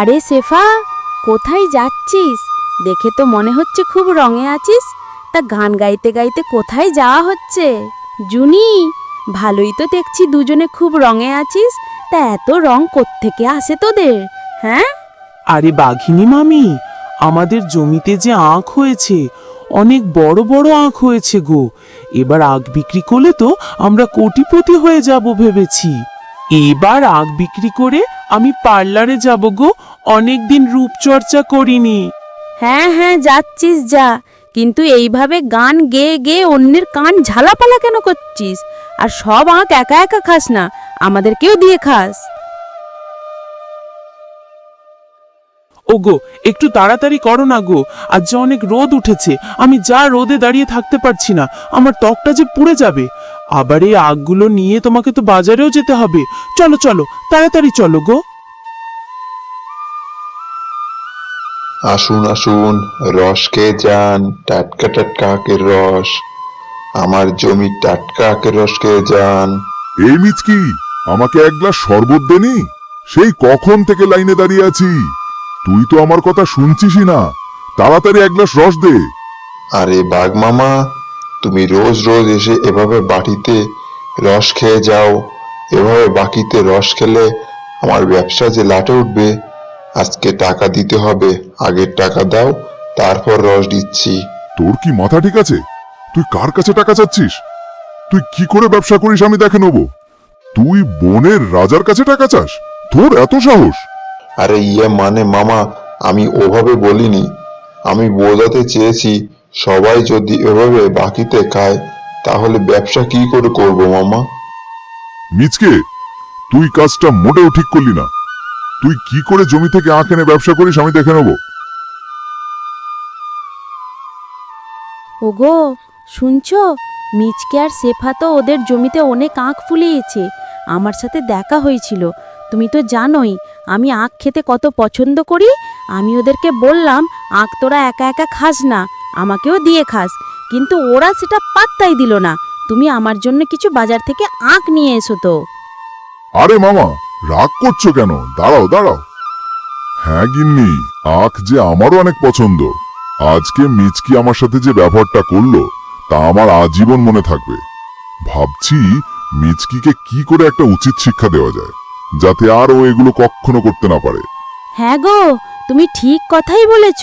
আরে শেফা, কোথায় যাচ্ছিস? দেখে তো মনে হচ্ছে খুব রঙে আছিস। তা গান গাইতে গাইতে কোথায় যাওয়া হচ্ছে? জুনি, ভালোই তো দেখছি দুজনে খুব রঙে আছিস। তা এত রং কোত্থেকে আসে তোদের হ্যাঁ? আরে বাঘিনী মামি, আমাদের জমিতে যে আখ হয়েছে, অনেক বড় বড় আখ হয়েছে গো। এবার আখ বিক্রি করলে তো আমরা কোটিপতি হয়ে যাব ভেবেছি। এবার আখ বিক্রি করে আমি পার্লারে যাব গো অনেক দিন রূপচর্চা করিনি। হ্যাঁ হ্যাঁ যাচ্ছিস যা কিন্তু এইভাবে গান গেয়ে গেয়ে অন্যের কান ঝালাপালা কেন করছিস? আর সব আঁক একা একা খাস না আমাদেরকেও দিয়ে খাস। ওগো একটু তাড়াতাড়ি করো না গো আজ যে অনেক রোদ উঠেছে আমি যা রোদে দাঁড়িয়ে থাকতে পারছি না আমার ত্বকটা যে পুড়ে যাবে। আবার এই আগগুলো নিয়ে তোমাকে তো বাজারেও যেতে হবে। চলো চলো তাড়াতাড়ি চলো গো। আসুন আসুন রস খেয়ে যান টাটকা টাটকা আখের রস। আমার জমির টাটকা আখের রস খেয়ে যান। এই মিচকি আমাকে এক গ্লাস শরবত দেনি সেই কখন থেকে লাইনে দাঁড়িয়ে আছি? তুই তো আমার কথা শুনছিসই না। তাড়াতাড়ি এক গ্লাস রস দে। আরে বাঘ মামা তুমি রোজ রোজ এসে এভাবে বাটিতে রস খেয়ে যাও। এভাবে বাকিতে রস খেলে আমার ব্যবসা যে লাটে উঠবে। আজকে টাকা দিতে হবে আগের টাকা দাও তারপর রস দিচ্ছি। তোর কি মাথা ঠিক আছে? তুই কার কাছে টাকা চাচ্ছিস? তুই কি করে ব্যবসা করিস আমি দেখে নেব। তুই বনের রাজার কাছে টাকা চাস? তোর এত সাহস। আরে ইয়ে মানে মামা আমি ওভাবে বলিনি। আমি বোঝাতে চেয়েছি সবাই যদি এভাবে বাকিতে খায় তাহলে ব্যবসা কি করে করব মামা? মিচকে তুই কাজটা মোটেও ঠিক করলি না। তুই কি করে জমি থেকে আখ এনে ব্যবসা করিস আমি দেখে নেব। ওগো শুনছো? মিচকে আর শেফা তো ওদের জমিতে অনেক আখ ফুলিয়েছে। আমার সাথে দেখা হয়েছিল। তুমি তো জানোই আমি আখ খেতে কত পছন্দ করি। আমি ওদেরকে বললাম আখ তোরা একা একা খাস না আমাকেও দিয়ে খাস। কিন্তু ওরা সেটা পাত্তাই দিল না। তুমি আমার জন্য কিছু বাজার থেকে আখ নিয়ে এসো তো। আরে মামা রাগ করছ কেন? দাঁড়াও দাঁড়াও। হ্যাঁ গিন্নি, আখ যে আমারও অনেক পছন্দ। আজকে মিচকি আমার সাথে যে ব্যবহারটা করল, তা আমার আজীবন মনে থাকবে। ভাবছি মিচকিকে কি করে একটা উচিত শিক্ষা দেওয়া যায়, যাতে আর ও এগুলো কখনো করতে না পারে। হ্যাঁ গো, তুমি ঠিক কথাই বলেছ।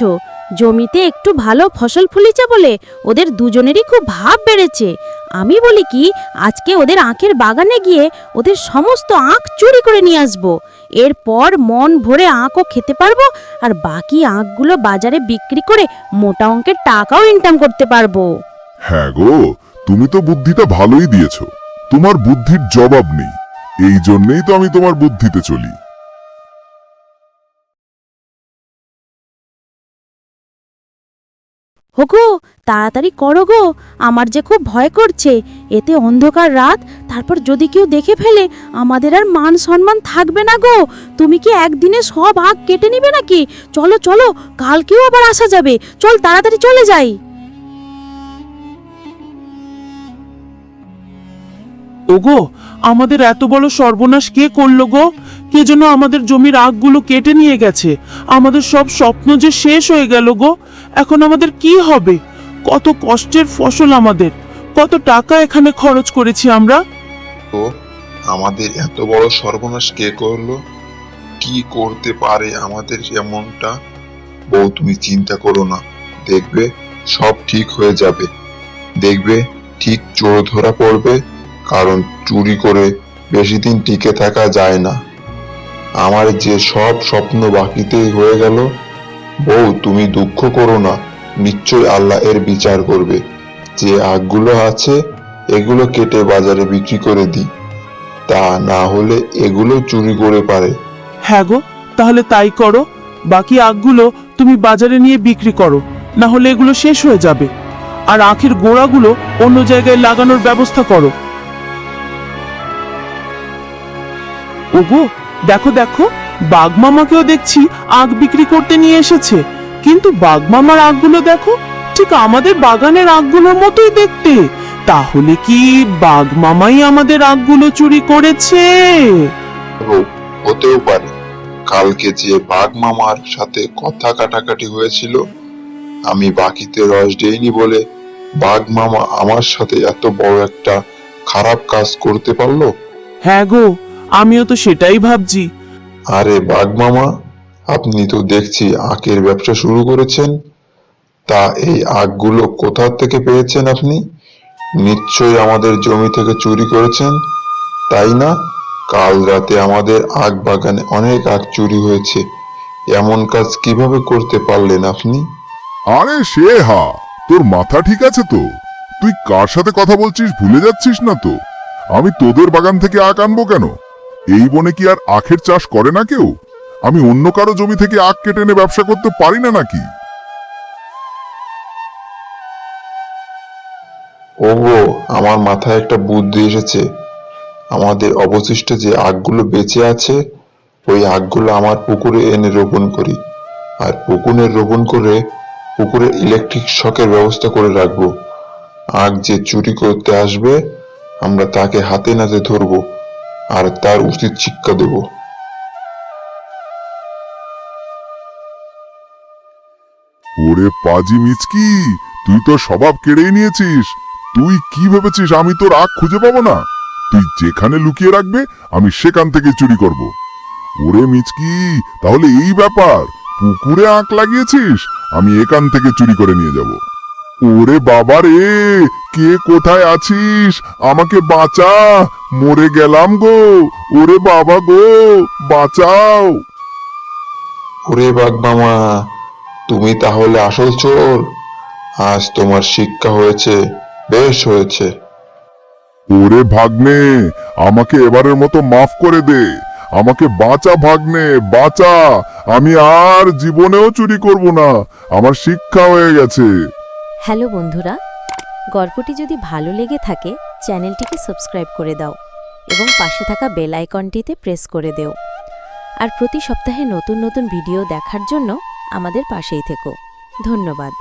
জমিতে একটু ভালো ফসল ফলিছে বলে ওদের দুজনেরই খুব ভাব বেড়েছে। আমি বলি কি, আজকে ওদের আঁখের বাগানে গিয়ে ওদের সমস্ত আঁখ চুরি করে নিয়ে আসব। এরপর মন ভরে আখও খেতে পারব আর বাকি আখগুলো বাজারে বিক্রি করে মোটা অঙ্কের টাকাও ইনকাম করতে পারব। হ্যাঁ গো, তুমি তো বুদ্ধিটা ভালোই দিয়েছ। তোমার বুদ্ধির জবাব নেই। এই জন্যেই তো আমি তোমার বুদ্ধিতে চলি। হোগো, তাড়াতাড়ি করো গো। আমার যে খুব ভয় করছে। এতে অন্ধকার রাত, তারপর যদি কেউ দেখে ফেলে, আমাদের আর মান সম্মান থাকবে না গো। তুমি কি একদিনে সব আগ কেটে নিবে নাকি? চলো চলো, কালকেও আবার আসা যাবে। চল, তাড়াতাড়ি চলে যাই। ওগো, আমাদের এত বড় সর্বনাশ কে করল গো? কে যেন আমাদের জমির আগগুলো কেটে নিয়ে গেছে। আমাদের সব স্বপ্ন যে শেষ হয়ে গেল গো। এখন আমাদের কি হবে? কত কষ্টের ফসল আমাদের। কত টাকা এখানে খরচ করেছি আমরা? তো আমাদের এত বড় সর্বনাশ কে করল? কি করতে পারে আমাদের এমনটা? বউ, তুমি চিন্তা করো না। দেখবে, সব ঠিক হয়ে যাবে। দেখবে, ঠিক চোর ধরা পড়বে, কারণ চুরি করে বেশি দিন টিকে থাকা যায় না। আমার যে সব স্বপ্ন বাকিতেই হয়ে গেল বউ, তুমি দুঃখ করো না। নিশ্চয় আল্লাহ এর বিচার করবে। যে আগগুলো আছে, এগুলো কেটে বাজারে বিক্রি করে দিই। তা না হলে এগুলো চুরি করে পারে। হ্যাঁ গো, তাহলে তাই করো। বাকি আগগুলো তুমি বাজারে নিয়ে বিক্রি করো, না হলে এগুলো শেষ হয়ে যাবে। আর আখের গোড়াগুলো অন্য জায়গায় লাগানোর ব্যবস্থা করো। ওগো, দেখো দেখো। বাগমামাকেও দেখছি আখ বিক্রি করতে নিয়ে এসেছে। কিন্তু বাগমামার আখগুলো দেখো ঠিক আমাদের বাগানের আখগুলোর মতোই দেখতে। তাহলে কি বাগমামাই আমাদের আখগুলো চুরি করেছে? হতেও পারে। কালকে যে বাঘ মামার সাথে কথা কাটাকাটি হয়েছিল আমি বাকিতে রস দেইনি বলে বাঘ মামা আমার সাথে এত বড় একটা খারাপ কাজ করতে পারল? হ্যাঁ গো আমিও তো সেটাই ভাবছি। আরে মামা, আপনি তো দেখছি আখের ব্যবসা শুরু করেছেন। তা এই আখগুলো কোথা থেকে পেয়েছেন আপনি? নিশ্চয়ই আমাদের জমি থেকে চুরি করেছেন, তাই না? কাল রাতে আমাদের আখ বাগানে অনেক আখ চুরি হয়েছে। এমন কাজ কীভাবে করতে পারলেন আপনি? আরে সে হা, তোর মাথা ঠিক আছে তো? তুই কার সাথে কথা বলছিস ভুলে যাচ্ছিস না তো? আমি তোদের বাগান থেকে আখ আনব কেন? এই বনে কি আর আখের চাষ করে না কেউ? আমি অন্য কারও জমি থেকে আখ কেটে এনে ব্যবসা করতে পারি না নাকি? ওগো, আমার মাথায় একটা বুদ্ধি এসেছে। আমাদের অবশিষ্ট যে আখগুলো বেঁচে আছে, ওই আখগুলো আমার পুকুরে এনে রোপণ করি। আর পুকুরে রোপণ করে পুকুরে ইলেকট্রিক শকের ব্যবস্থা করে রাখব। আখ যে চুরি করতে আসবে, আমরা তাকে হাতে নাতে ধরবো। আর তার উচিত শিক্ষা দেবো। ওরে পাজি মিচকি, তুই তো স্বভাব কেড়েই নিয়েছিস। তুই কি ভেবেছিস আমি তোর আখ খুঁজে পাবো না? তুই যেখানে লুকিয়ে রাখবে, আমি সেখান থেকে চুরি করব। ওরে মিচকি, তাহলে এই ব্যাপার। পুকুরে আখ লাগিয়েছিস, আমি এখান থেকে চুরি করে নিয়ে যাব। ওরে বাবা রে কে কোথায় আছিস? আমাকে বাঁচা। মরে গেলাম গো। ওরে বাবা গো বাঁচাও। ওরে বাঘ মামা তুমি তাহলে আসল চোর। আজ তোমার শিক্ষা হয়েছে বেশ হয়েছে। ওরে ভাগ্নে আমাকে এবারের মতো মাফ করে দে। আমাকে বাঁচা ভাগ্নে বাঁচা। আমি আর জীবনেও চুরি করব না। আমার শিক্ষা হয়ে গেছে। হ্যালো বন্ধুরা গল্পটি যদি ভালো লেগে থাকে চ্যানেলটিকে সাবস্ক্রাইব করে দাও এবং পাশে থাকা বেল আইকনটিতে প্রেস করে দেও। আর প্রতি সপ্তাহে নতুন নতুন ভিডিও দেখার জন্য আমাদের পাশেই থেকো। ধন্যবাদ।